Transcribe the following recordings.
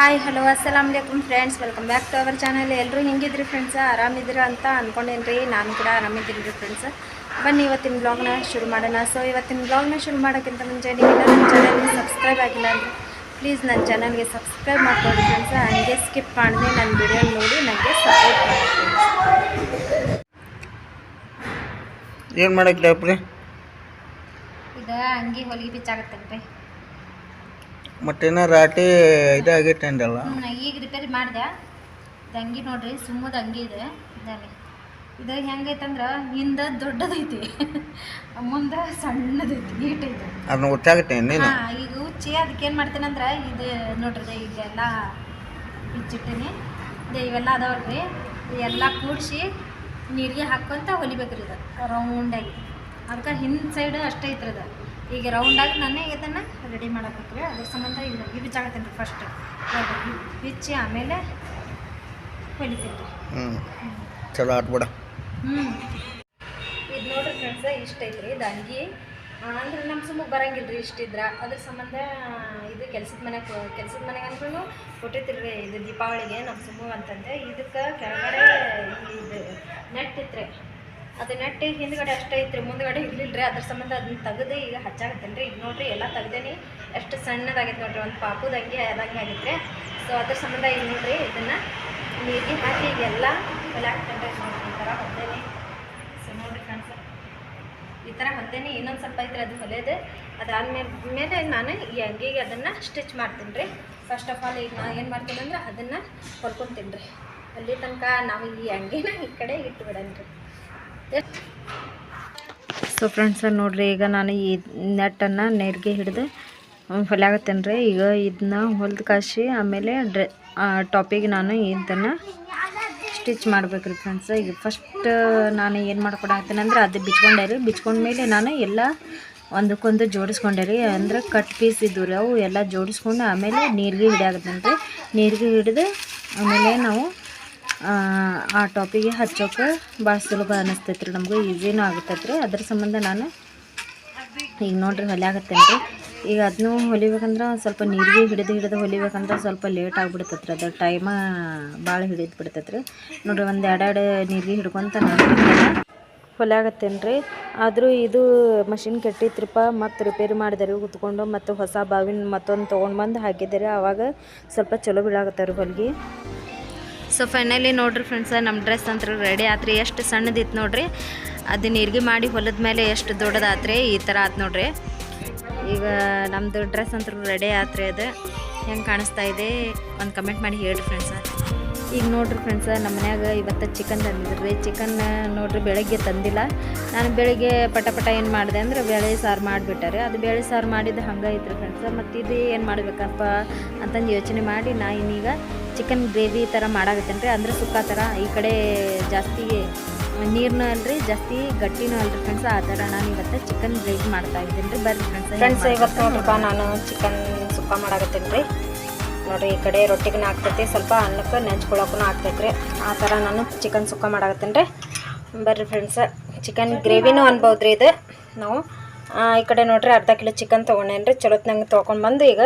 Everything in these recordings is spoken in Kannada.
ಹಾಯ್ ಹಲೋ ಅಸ್ಸಲಾಮ್ ಅಲೈಕುಮ್ friends welcome back to our channel ಎಲ್ಲರೂ ಹಿಂಗಿದ್ರಿ ಫ್ರೆಂಡ್ಸ್ ಆರಾಮಿದ್ದೀರ ಅಂತ ಅಂದ್ಕೊಂಡೇನಿ ರೀ ನಾನು ಕೂಡ ಆರಾಮಿದ್ದೀನಿ ರೀ ಫ್ರೆಂಡ್ಸ್ ಬನ್ನಿ ಇವತ್ತಿನ ಬ್ಲಾಗ್ನ ಶುರು ಮಾಡೋಣ. ಸೊ ಇವತ್ತಿನ ಬ್ಲಾಗ್ನ ಶುರು ಮಾಡೋಕ್ಕಿಂತ ಮುಂಚೆ ನೀವೆಲ್ಲ ನನ್ನ ಚಾನಲ್ಗೆ ಸಬ್ಸ್ಕ್ರೈಬ್ ಆಗಿಲ್ಲ ಅಂದರೆ ಪ್ಲೀಸ್ ನನ್ನ ಚಾನಲ್ಗೆ ಸಬ್ಸ್ಕ್ರೈಬ್ ಮಾಡ್ಕೊಳ್ಳಿ ಫ್ರೆಂಡ್ಸ್ ಹಂಗೆ ಸ್ಕಿಪ್ ಮಾಡಿದೆ ನನ್ನ ವಿಡಿಯೋ ನೋಡಿ ನನಗೆ ಸಪೋರ್ಟ್ ಮಾಡಿ ಏನು ಮಾಡೋಕ್ಕಿಲ್ಲ ಇದು ಅಂಗಿ ಹೊಲಿಗೆ ಬಿಚ್ಚಾಗತ್ತೆ ರೀ ಮತ್ತೇನ ರಾಟಿ ಇದಾಗೈತೇನ್ರಲ್ಲ ಈಗ ರಿಪೇರಿ ಮಾಡಿದೆ. ತಂಗಿ ಅಂಗಿ ನೋಡ್ರಿ ಸುಮ್ಮದ ಅಂಗಿ ಇದೆ. ಇದು ಹೆಂಗೈತಂದ್ರ ಹಿಂದೆ ದೊಡ್ಡದೈತಿ. ಮುಂದೆ ಸಣ್ಣದೈತಿ ಇದೆ ಅದನ್ನ ನೀನು ಹಾ ಈಗ ಉಚ್ಚಿ ಅದಕ್ಕೆ ಏನು ಅಂದ್ರ ಇದು ನೋಡ್ರಿ ಈಗ ಎಲ್ಲಾ ಬಿಚ್ಚಿಟ್ಟಿನಿ ದೇ ಇವೆಲ್ಲ ಅದಾವಲ್ರಿ. ಎಲ್ಲ ಕೂಡಿಸಿ ನೀರಿಗೆ ಹಾಕ್ಕೊಂತ ಹೊಲಿಬೇಕ್ರಿ ಇದು ರೌಂಡಾಗಿ ಅದಕ್ಕೆ ಹಿಂದೆ ಸೈಡ್ ಅಷ್ಟೇ ಐತ್ರಿ ಇದು. ಈಗ ರೌಂಡಾಗಿ ನಾನೇ ಇದನ್ನು ರೆಡಿ ಮಾಡಬೇಕ್ರಿ ಅದ್ರ ಸಂಬಂಧ ಈಗ ಬಿಚ್ಚಾಗತ್ತೇನೆ ರೀ ಫಸ್ಟ್ ಬಿಚ್ಚಿ ಆಮೇಲೆ ಹೊಲಿತೀನಿ ರೀ ಹ್ಞೂ ಚಲೋ ಆಗ್ಬಿಡ ಹ್ಞೂ ಇದು ನೋಡ್ರಿ ಫ್ರೆಂಡ್ಸ ಇಷ್ಟ ಐತ್ರಿ ಇದು ಅಂಗಿ ಆ, ಅಂದ್ರೆ ನಮ್ಮ ಸುಮ್ಮ ಬರಂಗಿಲ್ಲ ರೀ ಇಷ್ಟಿದ್ರ. ಅದ್ರ ಸಂಬಂಧ ಇದು ಕೆಲ್ಸದ ಮನೆಗೆ ಕೆಲ್ಸದ ಮನೆಗೆ ಅಂದ್ರೂ ಕೊಟ್ಟಿರ್ತೀರಿ ಇದು ದೀಪಾವಳಿಗೆ ನಮ್ಮ ಸುಮ್ಮು ಅಂತಂದೆ. ಇದಕ್ಕೆ ಕೆಳಗಡೆ ಇದು ನೆಟ್ ಇತ್ರಿ. ಅದು ನೆಟ್ಟು ಹಿಂದ್ಗಡೆ ಅಷ್ಟೇ ಐತ್ರಿ ಮುಂದ್ಗಡೆ ಇರ್ಲಿಲ್ಲ ರೀ ಅದ್ರ ಸಂಬಂಧ ಅದನ್ನ ತೆಗೆದು ಈಗ ಹಚ್ಚಾಗತ್ತೇನೆ ರೀ ಈಗ ನೋಡ್ರಿ ಎಲ್ಲ ತೆಗ್ದೇನಿ. ಎಷ್ಟು ಸಣ್ಣದಾಗೈತೆ ನೋಡ್ರಿ. ಒಂದು ಪಾಪುದ ಅಂಗಿ ಆಗಿತ್ತು ಆಗೈತೆ ಸೊ ಅದ್ರ ಸಂಬಂಧ ಈಗ ನೋಡ್ರಿ ಇದನ್ನು ನೀರಿಗೆ ಹಾಕಿ ಈಗ ಎಲ್ಲ ರೀ ನೋಡ್ರಿ ಈ ಥರ ಹೊತ್ತೇನಿ ಸೊ ನೋಡ್ರಿ ಫ್ರೆಂಡ್ಸ್. ಈ ಥರ ಹೊದ್ದೇನೆ ಇನ್ನೊಂದು ಸ್ವಲ್ಪ ಐತ್ರಿ ಅದು ಹೊಲೆಯದು. ಅದಾದ್ಮೇಲೆ ಮೇಲೆ ನಾನು ಈ ಅಂಗಿಗೆ ಅದನ್ನು ಸ್ಟಿಚ್ ಮಾಡ್ತೀನಿ ರೀ ಫಸ್ಟ್ ಆಫ್ ಆಲ್ ಈಗ ನಾನು ಏನು ಮಾಡ್ತೀನಿ ಅಂದ್ರೆ ಅದನ್ನು ಹೊಲ್ಕೊತೀನಿ ರೀ ಅಲ್ಲಿ ತನಕ ನಾವು ಈ ಅಂಗಿನ ಈ ಕಡೆ ಇಟ್ಟು ಬಿಡೋಣ ರೀ ಸೊ ಫ್ರೆಂಡ್ಸ ನೋಡಿರಿ, ಈಗ ನಾನು ಈ ನೆಟ್ಟನ್ನು ನೇರಿಗೆ ಹಿಡಿದು ಹೊಲ್ಯಾಗತ್ತೇನೆ ರೀ ಈಗ ಇದನ್ನ ಹೊಲ್ದು ಕಾಸಿ ಆಮೇಲೆ ಡ್ರೆ ಟಾಪಿಗೆ ನಾನು ಇದನ್ನು ಸ್ಟಿಚ್ ಮಾಡ್ಬೇಕ್ರಿ ಫ್ರೆಂಡ್ಸ್ ಈಗ ಫಸ್ಟ್ ನಾನು ಏನು ಮಾಡ್ಕೊಡಾಗ್ತೇನೆ ಅದು ಬಿಚ್ಕೊಂಡೆ ರೀ. ಬಿಚ್ಕೊಂಡ್ಮೇಲೆ ನಾನು ಎಲ್ಲ ಒಂದಕ್ಕೊಂದು ಜೋಡಿಸ್ಕೊಂಡೆ ರೀ. ಅಂದ್ರೆ ಕಟ್ ಪೀಸ್ ಇದ್ದು ರೀ. ಅವು ಎಲ್ಲ ಜೋಡಿಸ್ಕೊಂಡು ಆಮೇಲೆ ನೀರಿಗೆ ಹಿಡಿಯಾಗತ್ತೇನೆ ರೀ ನೀರಿಗೆ ಹಿಡಿದು, ಆಮೇಲೆ ನಾವು ಆ, ಟಾಪಿಗೆ ಹಚ್ಚೋಕೆ ಭಾಳ ಸುಲಭ ಅನ್ನಿಸ್ತೈತೆ ರೀ ನಮಗೂ ಈಸಿನೂ ಆಗತ್ತೈತೆ ರೀ ಅದ್ರ ಸಂಬಂಧ ನಾನು ಈಗ ನೋಡ್ರಿ ಹೊಲಿಯಾಗತ್ತೇನೆ ರೀ ಈಗ ಅದನ್ನೂ ಹೊಲಿಬೇಕಂದ್ರೆ ಸ್ವಲ್ಪ ನೀರಿಗೆ ಹಿಡಿದು ಹಿಡಿದು ಹೊಲಿಬೇಕಂದ್ರೆ ಸ್ವಲ್ಪ ಲೇಟ್ ಆಗಿಬಿಡ್ತೈತೆ ರೀ ಅದು ಟೈಮ ಭಾಳ ಹಿಡಿದು ಬಿಡ್ತೈತೆ ರೀ ನೋಡಿರಿ ಒಂದು ಎರಡೆರಡು ನೀರಿಗೆ ಹಿಡ್ಕೊಂತ ನಾನು ಹೊಲಿಯಾಗತ್ತೇನೆ ರೀ ಆದರೂ ಇದು ಮಷಿನ್ ಕೆಟ್ಟಿತ್ರಿಪ್ಪ ಮತ್ತು ರಿಪೇರಿ ಮಾಡಿದೆ ಕುತ್ಕೊಂಡು ಮತ್ತು ಹೊಸ ಬಾವಿನ ಮತ್ತೊಂದು ತೊಗೊಂಡು ಬಂದು ಹಾಕಿದ್ದೆ ರೀ ಆವಾಗ ಸ್ವಲ್ಪ ಚಲೋ ಬೀಳಾಗತ್ತೆ ರೀ ಹೊಲ್ಗೆ. ಸೊ ಫೈನಲಿ ನೋಡ್ರಿ ಫ್ರೆಂಡ್ಸ ನಮ್ಮ ಡ್ರೆಸ್ ಅಂತ ರೆಡಿ ಆತ್ರಿ. ಎಷ್ಟು ಸಣ್ಣದಿತ್ತು ನೋಡ್ರಿ. ಅದು ನೀರಿಗೆ ಮಾಡಿ ಹೊಲದ ಮೇಲೆ ಎಷ್ಟು ದೊಡ್ಡದಾತ್ರಿ. ಈ ಥರ ಆತು ನೋಡ್ರಿ. ಈಗ ನಮ್ಮದು ಡ್ರೆಸ್ ಅಂತ ರೆಡಿ ಆತ್ರಿ ಅದು. ಹೆಂಗೆ ಕಾಣಿಸ್ತಾ ಇದೆ? ಒಂದು ಕಮೆಂಟ್ ಮಾಡಿ ಹೇಳ್ರಿ ಫ್ರೆಂಡ್ಸ ಈಗ ನೋಡ್ರಿ ಫ್ರೆಂಡ್ಸ ನಮ್ಮ ಮನ್ಯಾಗ ಇವತ್ತು ಚಿಕನ್ ತಂದಿದ್ರಿ. ಚಿಕನ್ ನೋಡ್ರಿ ಬೆಳಗ್ಗೆ ತಂದಿಲ್ಲ. ನಾನು ಬೆಳಗ್ಗೆ ಪಟ ಪಟ ಏನು ಮಾಡಿದೆ ಅಂದ್ರೆ ಬೇಳೆ ಸಾರು ಮಾಡಿಬಿಟ್ಟಾರೆ. ಅದು ಬೇಳೆ ಸಾರು ಮಾಡಿದ್ದು ಹಂಗೆ ಐತ್ರಿ ಫ್ರೆಂಡ್ಸ ಮತ್ತು ಇದು ಏನು ಮಾಡಬೇಕಪ್ಪ ಅಂತಂದು ಯೋಚನೆ ಮಾಡಿ ನಾ ಇನ್ನೀಗ ಚಿಕನ್ ಗ್ರೇವಿ ಥರ ಮಾಡಾಕತ್ತೇನೆ ರೀ ಅಂದ್ರೆ ಸುಕ್ಕ ಥರ ಈ ಕಡೆ ಜಾಸ್ತಿ ನೀರ್ನು ಅಲ್ರಿ ಜಾಸ್ತಿ ಗಟ್ಟಿನೂ ಅಲ್ರಿ ಫ್ರೆಂಡ್ಸ್ ಆ ಥರ ನಾನು ಇವತ್ತು ಚಿಕನ್ ಗ್ರೇವಿ ಮಾಡ್ತಾ ಇದ್ದೀನಿ ರೀ ಬರ್ರಿ ಫ್ರೆಂಡ್ಸ್ ಫ್ರೆಂಡ್ಸ್ ಇವತ್ತು ನೋಡ್ರಪ್ಪ ನಾನು ಚಿಕನ್ ಸುಕ್ಕ ಮಾಡಾಕತ್ತೇನೆ ರೀ ನೋಡ್ರಿ, ಈ ಕಡೆ ರೊಟ್ಟಿಗೆ ಆಗ್ತೈತಿ ಸ್ವಲ್ಪ ಅನ್ನಕ್ಕೆ ನೆಂಚ್ಕೊಳಕ್ಕೂ ಆಗ್ತೈತೆ ರೀ. ಆ ಥರ ನಾನು ಚಿಕನ್ ಸುಕ್ಕ ಮಾಡಾಕತ್ತೀನಿ ರೀ. ಬರ್ರಿ ಫ್ರೆಂಡ್ಸ್ ಚಿಕನ್ ಗ್ರೇವಿನೂ ಅನ್ಬೋದು ರೀ ಇದು. ನಾವು ಈ ಕಡೆ ನೋಡ್ರಿ ಅರ್ಧ ಕಿಲೋ ಚಿಕನ್ ತೊಗೊಂಡೇನಿ ರೀ. ಚಲೋತ್ನಂಗೆ ತೊಗೊಂಡು ಬಂದು ಈಗ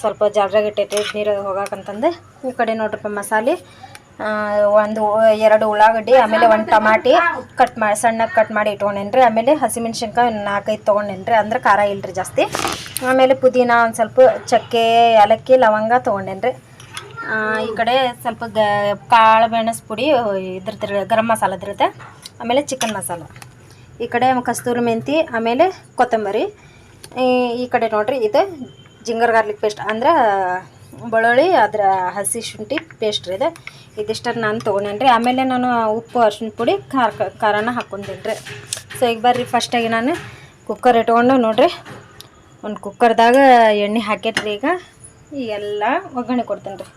ಸ್ವಲ್ಪ ಜಾರ್ರಾಗ ಇಟ್ಟೈತಿ ನೀರು ಹೋಗಾಕಂತಂದು. ಈ ಕಡೆ ನೋಡ್ರಿಪ್ಪ ಮಸಾಲೆ. ಒಂದು ಎರಡು ಉಳ್ಳಾಗಡ್ಡಿ, ಆಮೇಲೆ ಒಂದು ಟಮಾಟಿ ಕಟ್ ಮಾಡಿ ಸಣ್ಣಗೆ ಕಟ್ ಮಾಡಿ ಇಟ್ಕೊಂಡೇನ್ರಿ. ಆಮೇಲೆ ಹಸಿಮೆಣ್ಸಿನ್ಕಾಯಿ ಒಂದು ನಾಲ್ಕೈದು ತೊಗೊಂಡೇನ್ರಿ. ಅಂದ್ರೆ ಖಾರ ಇಲ್ರಿ ಜಾಸ್ತಿ. ಆಮೇಲೆ ಪುದೀನ ಒಂದು ಸ್ವಲ್ಪ ಚಕ್ಕೆ, ಏಲಕ್ಕಿ, ಲವಂಗ ತೊಗೊಂಡೇನ್ರಿ. ಈ ಕಡೆ ಸ್ವಲ್ಪ ಗ ಕಾಳು ಮೆಣಸು ಪುಡಿ ಇದ್ರದ್ದು ಗರಂ ಮಸಾಲದಿರುತ್ತೆ ಆಮೇಲೆ ಚಿಕನ್ ಮಸಾಲ. ಈ ಕಡೆ ಕಸ್ತೂರಿ ಮೆಂತಿ, ಆಮೇಲೆ ಕೊತ್ತಂಬರಿ. ಈ ಕಡೆ ನೋಡ್ರಿ, ಇದು ಜಿಂಗರ್ ಗಾರ್ಲಿಕ್ ಪೇಸ್ಟ್. ಅಂದ್ರೆ ಬೆಳ್ಳುಳ್ಳಿ, ಅದರ ಹಸಿ ಶುಂಠಿ ಪೇಸ್ಟ್ ಇದು. ಇದಿಷ್ಟನ್ನು ನಾನು ತೊಗೊಂಡೇನಿ ರೀ ಆಮೇಲೆ ನಾನು ಉಪ್ಪು ಅರ್ಶಿನ ಪುಡಿ, ಖಾರ ಖಾರನ ಹಾಕ್ಕೊಂಡೇನಿ ರೀ ಸೊ ಈಗ ಬರ್ರಿ ಫಸ್ಟಾಗಿ ನಾನು ಕುಕ್ಕರ್ ಇಟ್ಕೊಂಡು ನೋಡಿರಿ. ಒಂದು ಕುಕ್ಕರ್ದಾಗ ಎಣ್ಣೆ ಹಾಕೈತ್ರಿ ಈಗ. ಎಲ್ಲ ಒಗ್ಗರಣೆ ಕೊಡ್ತೀನಿ ರೀ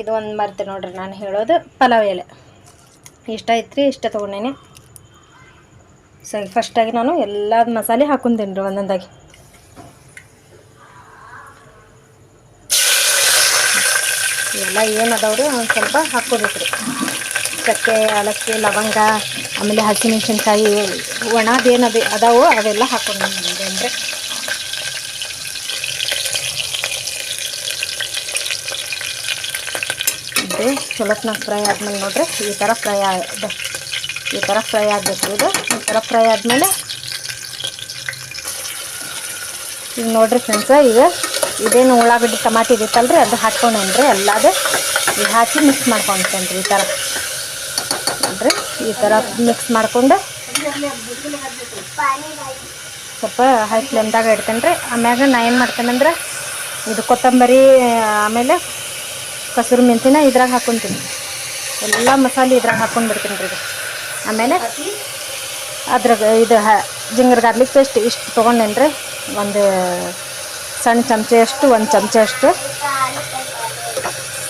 ಇದು ಒಂದು ಮರ್ತೆ ನೋಡಿರಿ ನಾನು ಹೇಳೋದು. ಪಲಾವ್ ಎಲೆ. ಇಷ್ಟ ಐತ್ರಿ, ಇಷ್ಟ ತೊಗೊಂಡೇನಿ. ಸೊ ಈಗ ಫಸ್ಟಾಗಿ ನಾನು ಎಲ್ಲ ಮಸಾಲೆ ಹಾಕೊಂತೀನಿ ರೀ ಒಂದೊಂದಾಗಿ. ಇವೆಲ್ಲ ಏನು ಅದಾವ್ರಿ ಒಂದು ಸ್ವಲ್ಪ ಹಾಕೋಬೇಕು ರೀ ಚಕ್ಕೆ, ಏಲಕ್ಕಿ, ಲವಂಗ, ಆಮೇಲೆ ಹಸಿಮೆಣ್ಸಿನ್ಕಾಯಿ ಒಣದೇನು ಅದು ಅದಾವು ಅವೆಲ್ಲ ಹಾಕೊಂಡು ಅಂದರೆ. ಇದು ಚಲೋತ್ನಾಗ ಫ್ರೈ ಆದ್ಮೇಲೆ ನೋಡ್ರಿ ಈ ಥರ ಫ್ರೈ ಆದ ಈ ಥರ ಫ್ರೈ ಆಗಬೇಕು ಇದು. ಈ ಥರ ಫ್ರೈ ಆದಮೇಲೆ ಈಗ ನೋಡ್ರಿ ಫ್ರೆಂಡ್ಸ, ಈಗ ಇದೇನು ಉಳ್ಳಾಗಡ್ಡಿ ಟಮಾಟಿ ಇದಿತ್ತಲ್ರಿ ಅದು ಹಾಕ್ಕೊಂಡೇನ್ರಿ ಎಲ್ಲದು ಇದು ಹಾಕಿ ಮಿಕ್ಸ್ ಮಾಡ್ಕೊಂತೇನ್ರಿ ಈ ಥರ ನೋಡ್ರಿ ಈ ಥರ ಮಿಕ್ಸ್ ಮಾಡ್ಕೊಂಡು ಸ್ವಲ್ಪ ಹೈ ಫ್ಲೇಮ್ದಾಗ ಇಡ್ತೇನೆ ರೀ ಆಮ್ಯಾಗ ನಾ ಏನು ಮಾಡ್ತೇನೆಂದ್ರೆ, ಇದು ಕೊತ್ತಂಬರಿ, ಆಮೇಲೆ ಕಸೂರು ಮೆಂತಿನ ಇದ್ರಾಗ ಹಾಕ್ಕೊಂತೀನಿ ಎಲ್ಲ ಮಸಾಲೆ ಇದ್ರಾಗ ಹಾಕ್ಕೊಂಡು ಬಿಡ್ತೀನಿ ರೀ ಆಮೇಲೆ ಅದ್ರಾಗ ಇದು ಹ ಜಿಂಗರ್ ಗಾರ್ಲಿಕ್ ಪೇಸ್ಟ್ ಇಷ್ಟು ತೊಗೊಂಡೇನ್ರಿ ರೀ ಒಂದು ಸಣ್ಣ ಚಮಚೆಯಷ್ಟು, ಒಂದು ಚಮಚ ಅಷ್ಟು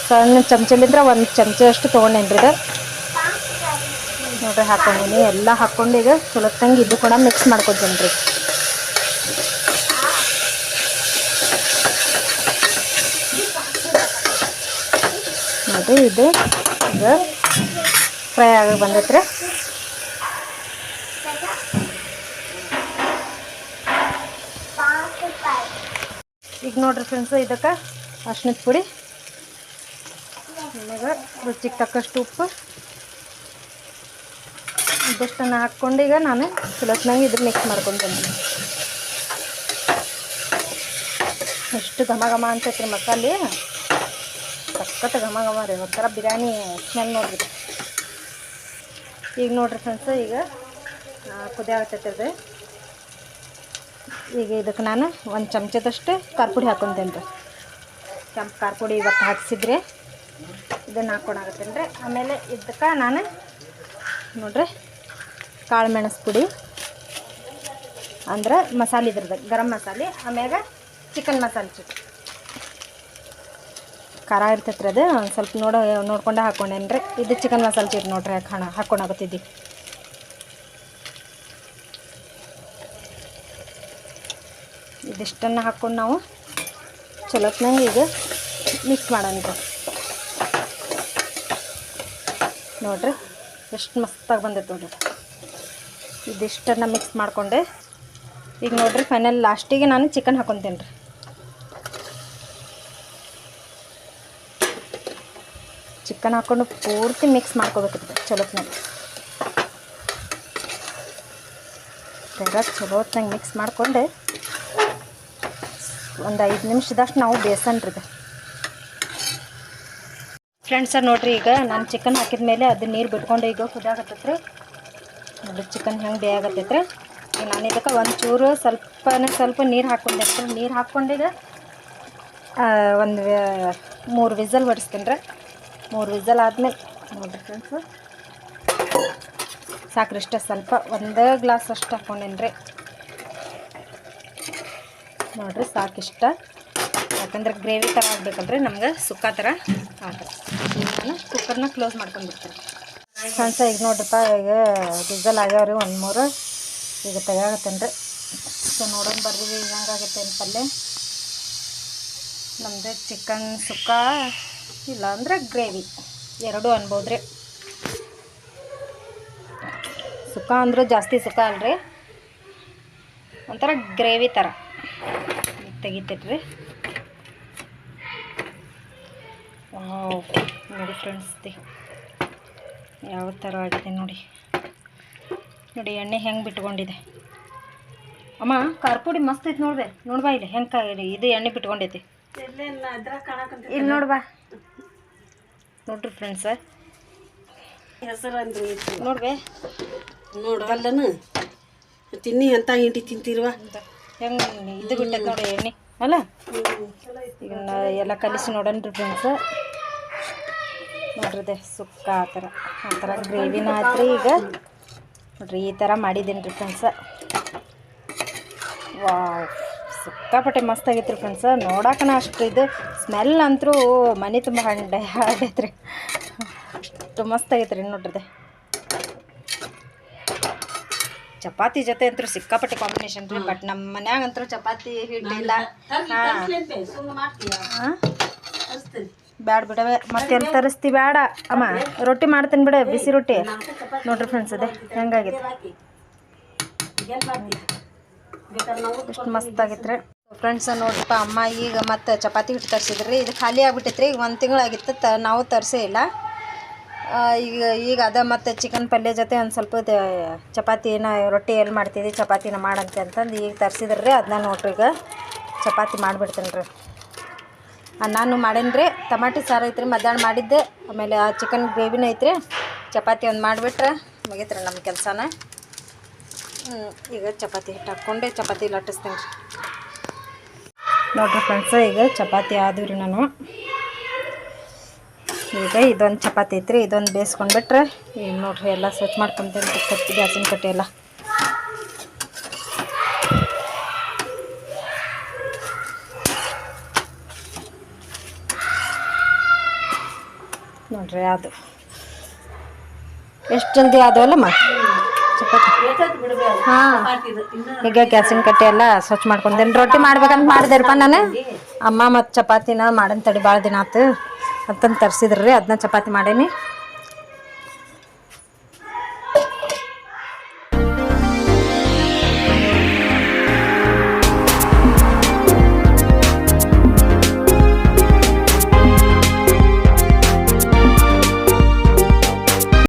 ಸಣ್ಣ ಚಮಚಲಿದ್ರೆ ಒಂದು ಚಮಚೆಯಷ್ಟು ಅಷ್ಟು ತೊಗೊಂಡೇನಿ ರೀ ಇದು? ನೋಡ್ರಿ ಹಾಕ್ಕೊಂಡೀನಿ ಎಲ್ಲ ಹಾಕ್ಕೊಂಡು ಈಗ ಚಲೋತ್ತಂಗೆ ಇದು ಕೂಡ ಮಿಕ್ಸ್ ಮಾಡ್ಕೊತೀನಿ ರೀ ನೋಡ್ರಿ, ಇದು ಈಗ ಫ್ರೈ ಆಗಿ ಬಂದೈತ್ರಿ. ಈಗ ನೋಡ್ರಿ ಫ್ರೆಂಡ್ಸ್ ಇದಕ್ಕೆ ಅರ್ಶಿನದ ಪುಡಿ ಆಮೇಲೆ ರುಚಿಗೆ ತಕ್ಕಷ್ಟು ಉಪ್ಪು. ಇದಷ್ಟನ್ನು ಹಾಕ್ಕೊಂಡು ಈಗ ನಾನು ಚಲೋತ್ನಾಗೆ ಇದ್ರ ಮಿಕ್ಸ್ ಮಾಡ್ಕೊತೀನಿ ಎಷ್ಟು ಘಮ ಘಮ ಅಂತೈತ್ರಿ ಮಸಾಲೆ. ಸಕ್ಕತ್ತ ಘಮ ಘಮ ರೀ, ಒಂಥರ ಬಿರಿಯಾನಿ ಸ್ಮೆಲ್ ನೋಡ್ರಿ. ಈಗ ನೋಡ್ರಿ ಫ್ರೆಂಡ್ಸ್ ಈಗ ಕುದಿ ಈಗ ಇದಕ್ಕೆ ನಾನು ಒಂದು ಚಮಚದಷ್ಟು ಖಾರ ಪುಡಿ ಹಾಕ್ಕೊಂತೇನೆ ರೀ ಕೆಂಪು ಖಾರ ಇವತ್ತು ಹಾಕ್ಸಿದ್ರೆ ಇದನ್ನು ಹಾಕ್ಕೊಳಕತ್ತೇನೆ ರೀ ಆಮೇಲೆ ಇದಕ್ಕೆ ನಾನು ನೋಡ್ರಿ ಕಾಳು ಮೆಣಸು ಪುಡಿ, ಅಂದ್ರೆ ಮಸಾಲೆ ಇದ್ರದ್ದು, ಗರಂ ಮಸಾಲೆ, ಆಮ್ಯಾಗ ಚಿಕನ್ ಮಸಾಲೆ ಚಿಕನ್ ಖಾರ ಇರ್ತೈತ್ರಿ ಅದು. ಒಂದು ಸ್ವಲ್ಪ ನೋಡೋ, ನೋಡ್ಕೊಂಡೆ ಹಾಕೊಂಡೇನ್ರಿ. ಇದು ಚಿಕನ್ ಮಸಾಲೆ ಚೀಟ್ ನೋಡ್ರಿ ಹಾಕಿ ಹಣ ಇದಿಷ್ಟನ್ನು ಹಾಕ್ಕೊಂಡು ನಾವು ಚಲೋತ್ನಂಗೆ ಈಗ ಮಿಕ್ಸ್ ಮಾಡೋಣ ನೋಡ್ರಿ, ಎಷ್ಟು ಮಸ್ತಾಗಿ ಬಂದೈತೆ ನೋಡ್ರಿ. ಇದಿಷ್ಟನ್ನು ಮಿಕ್ಸ್ ಮಾಡಿಕೊಂಡೆ. ಈಗ ನೋಡ್ರಿ ಫೈನಲ್ ಲಾಸ್ಟಿಗೆ ನಾನು ಚಿಕನ್ ಹಾಕೊತೀನಿ ರೀ. ಚಿಕನ್ ಹಾಕ್ಕೊಂಡು ಪೂರ್ತಿ ಮಿಕ್ಸ್ ಮಾಡ್ಕೋಬೇಕಿತ್ತು ಚಲೋತ್ನಾಗ ಚಲೋತ್ನಾಗ ಮಿಕ್ಸ್ ಮಾಡಿಕೊಂಡೆ. ಒಂದು ಐದು ನಿಮಿಷದಷ್ಟು ನಾವು ಬೇಸನ್ ರೀ ಇದು ಫ್ರೆಂಡ್ಸ ನೋಡ್ರಿ, ಈಗ ನಾನು ಚಿಕನ್ ಹಾಕಿದ ಮೇಲೆ ಅದು ನೀರು ಬಿಟ್ಕೊಂಡು ಈಗ ಕುದಾಗತ್ತೈತ್ರಿ ನೋಡಿ ಚಿಕನ್ ಹೆಂಗೆ ಬೇಯಾಗತ್ತೈತ್ರಿ ಈಗ ನಾನು ಇದಕ್ಕೆ ಒಂದು ಚೂರು ಸ್ವಲ್ಪನೇ ಸ್ವಲ್ಪ ನೀರು ಹಾಕ್ಕೊಂಡೆ ನೀರು ಹಾಕ್ಕೊಂಡಿದ್ದೆ ಒಂದು ಮೂರು ವಿಸಲ್ ಹೊಡಿಸ್ತೀನಿ ರೀ. ಮೂರು ವಿಸಲ್ ಆದಮೇಲೆ ನೋಡಿ ಫ್ರೆಂಡ್ಸು ಸಾಕ್ರಿಷ್ಟ ಸ್ವಲ್ಪ ಒಂದು ಗ್ಲಾಸ್ ಅಷ್ಟು ಹಾಕ್ಕೊಂಡೇನಿ ರೀ ನೋಡಿರಿ ಸಾಕಿಷ್ಟ. ಯಾಕಂದ್ರೆ ಗ್ರೇವಿ ಥರ ಆಗ್ಬೇಕಲ್ರಿ ನಮ್ಗೆ ಸುಕ್ಕ ಥರ ಆಗ್ತದೆ ನಾನು ಕುಕ್ಕರ್ನ ಕ್ಲೋಸ್ ಮಾಡ್ಕೊಂಡ್ಬಿಡ್ತೀನಿ ಫ್ರೆಂಡ್ಸ, ಈಗ ನೋಡ್ರಪ್ಪ, ಈಗ ಡಿಸಲ್ ಆಗ್ಯಾವ್ರಿ ಒಂದು ಮೂರು. ಈಗ ತೆಗಾಗತ್ತೇನ್ರಿ ಸೊ, ನೋಡೋಣ ಬರ್ರಿ ಹೆಂಗಾಗತ್ತೆ ಪಲ್ಯ. ನಮ್ಮದು ಚಿಕನ್ ಸುಕ್ಕ, ಇಲ್ಲಾಂದ್ರೆ ಗ್ರೇವಿ ಎರಡೂ ಅನ್ಬೋದು ರೀ ಸುಕ್ಕ ಅಂದ್ರೆ ಜಾಸ್ತಿ ಸುಕ್ಕ ಅಲ್ರಿ. ಒಂಥರ ಗ್ರೇವಿ ಥರ ತೆಗಿತೈತ್ರಿ ವಾವ್ ನೋಡಿ ಫ್ರೆಂಡ್ಸ್ ಯಾವ ಥರ ಆಗಿದೆ ನೋಡಿ. ನೋಡಿ ಎಣ್ಣೆ ಹೆಂಗೆ ಬಿಟ್ಕೊಂಡಿದೆ. ಅಮ್ಮ ಖಾರ ಪುಡಿ ಮಸ್ತ್ ಐತೆ ನೋಡ್ಬೆ ನೋಡ್ಬಾ ಇಲ್ಲಿ ಹೆಂಗೆ ಇದು ಎಣ್ಣೆ ಬಿಟ್ಕೊಂಡೈತಿ ಇಲ್ಲಿ ನೋಡ್ಬಾ ನೋಡ್ರಿ ಫ್ರೆಂಡ್ಸ ಹೆಸರು ನೋಡ್ಬೆ ನೋಡವಲ್ಲನು ತಿನ್ನಿ ಅಂತ ಹಿಂಡಿ ತಿಂತಿರುವ? ಹೆಂಗೆ ಇದು ಬಿಟ್ಟೈತೆ ನೋಡಿ ಎಣ್ಣೆ, ಅಲ್ಲ? ಈಗ ಎಲ್ಲ ಕಲಿಸಿ ನೋಡೋಣ್ರಿ ಫ್ರೆಂಡ್ಸ ನೋಡ್ರಿದೆ ಸುಕ್ಕ ಆ ಥರ ಆ ಥರ ಗ್ರೇವಿನ ಆತ್ರಿ ಈಗ. ನೋಡ್ರಿ ಈ ಥರ ಮಾಡಿದ್ದೀನಿ ರೀ ಫ್ರೆಂಡ್ಸ ವಾವ್ ಸಿಕ್ಕಾಪಟ್ಟೆ ಮಸ್ತ್ ರೀ ಫ್ರೆಂಡ್ಸ ನೋಡಕ್ಕನ ಅಷ್ಟು ಇದು ಸ್ಮೆಲ್ ಅಂತೂ ಮನೆ ತುಂಬ ಹಂಡೆ ಹಾಡೈತ್ರಿ ರೀ. ಅಷ್ಟು ಮಸ್ತ್ ರೀ ಚಪಾತಿ ಜೊತೆ ಅಂತೂ ಸಿಕ್ಕಾಪಟ್ಟೆ ಕಾಂಬಿನೇಷನ್ ರೀ ಬಟ್ ನಮ್ಮ ಮನ್ಯಾಗ ಅಂತೂ ಚಪಾತಿ ಹಿಟ್ಟಿಲ್ಲ. ಬ್ಯಾಡ್ ಬ್ಯಾಡ ಬಿಡವೆ ಮತ್ತೆ ಎಲ್ಲಿ ತರಿಸ್ತಿ ಬೇಡ ಅಮ್ಮ ರೊಟ್ಟಿ ಮಾಡ್ತೀನಿ ಬಿಡ ಬಿಸಿ ರೊಟ್ಟಿ. ನೋಡ್ರಿ ಫ್ರೆಂಡ್ಸ್ ಅದೇ ಹೆಂಗಾಗಿತ್ತು ಎಷ್ಟು ಮಸ್ತ್ ಆಗೈತೆ ರೀ ಫ್ರೆಂಡ್ಸ್ ನೋಡ್ರಿಪ್ಪ ಅಮ್ಮ ಈಗ ಮತ್ತೆ ಚಪಾತಿ ಹಿಟ್ಟು ತರಿಸಿದ್ರಿ. ಇದು ಖಾಲಿ ಆಗ್ಬಿಟ್ಟೈತ್ರಿ ಈಗ ಒಂದು ತಿಂಗಳಾಗಿತ್ತು ತ ನಾವು ತರಿಸೇ ಇಲ್ಲ. ಈಗ ಈಗ ಅದ ಮತ್ತು ಚಿಕನ್ ಪಲ್ಯ ಜೊತೆ ಒಂದು ಸ್ವಲ್ಪ ಚಪಾತಿನ ರೊಟ್ಟಿ ಎಲ್ಲಿ ಮಾಡ್ತಿದ್ದೆ ಚಪಾತಿನ ಮಾಡಂತೆ ಅಂತಂದು ಈಗ ತರಿಸಿದ್ರಿ ಅದನ್ನ ನೋಡ್ರಿ ಈಗ ಚಪಾತಿ ಮಾಡಿಬಿಡ್ತೇನೆ ರೀ. ನಾನು ಮಾಡೇನ್ರಿ ಟಮಾಟಿ ಸಾರು ಐತ್ರಿ, ಮಧ್ಯಾಹ್ನ ಮಾಡಿದ್ದೆ, ಆಮೇಲೆ ಆ ಚಿಕನ್ ಗ್ರೇವಿನ ಐತ್ರಿ, ಚಪಾತಿ ಒಂದು ಮಾಡಿಬಿಟ್ರೆ ಮುಗಿತ್ರಿ ನಮ್ಮ ಕೆಲಸನ. ಈಗ ಚಪಾತಿ ಹಿಟ್ಟು ಹಾಕ್ಕೊಂಡೆ, ಚಪಾತಿ ಲಟ್ಟಿಸ್ತೀನಿ ರೀ ನೋಡ್ರಿ ಫ್ರೆಂಡ್ಸ್, ಈಗ ಚಪಾತಿ ಆದವು ರೀ ನಾನು. ಈಗ ಇದೊಂದು ಚಪಾತಿ ಐತ್ರಿ, ಇದೊಂದು ಬೇಯಿಸ್ಕೊಂಡ್ಬಿಟ್ರೆ ಏನು ನೋಡ್ರಿ ಎಲ್ಲ ಸ್ವಚ್ಛ ಮಾಡ್ಕೊಂತೇನೆ ಕಟ್ಟಿ ಗ್ಯಾಸಿನ ಕಟ್ಟಿ ಎಲ್ಲ. ನೋಡ್ರಿ ಅದು ಎಷ್ಟು ಜಲ್ದಿ ಆದವಲ್ಲಮ್ಮ ಚಪಾತಿ? ಹಾಂ. ಈಗ ಗ್ಯಾಸಿನ ಕಟ್ಟೆ ಎಲ್ಲ ಸ್ವಚ್ಛ ಮಾಡ್ಕೊಂತೀನಿ? ರೊಟ್ಟಿ ಮಾಡ್ಬೇಕಂತ ಮಾಡಿದೆರಪ್ಪ ನಾನು. ಅಮ್ಮ ಮತ್ತು ಚಪಾತಿನ ಮಾಡನ್ ತಡಿ ಭಾಳ ದಿನ ಆತು. ಅಂತಂದು ತರಿಸಿದ್ರಿ ಅದನ್ನ ಚಪಾತಿ ಮಾಡೇನಿ.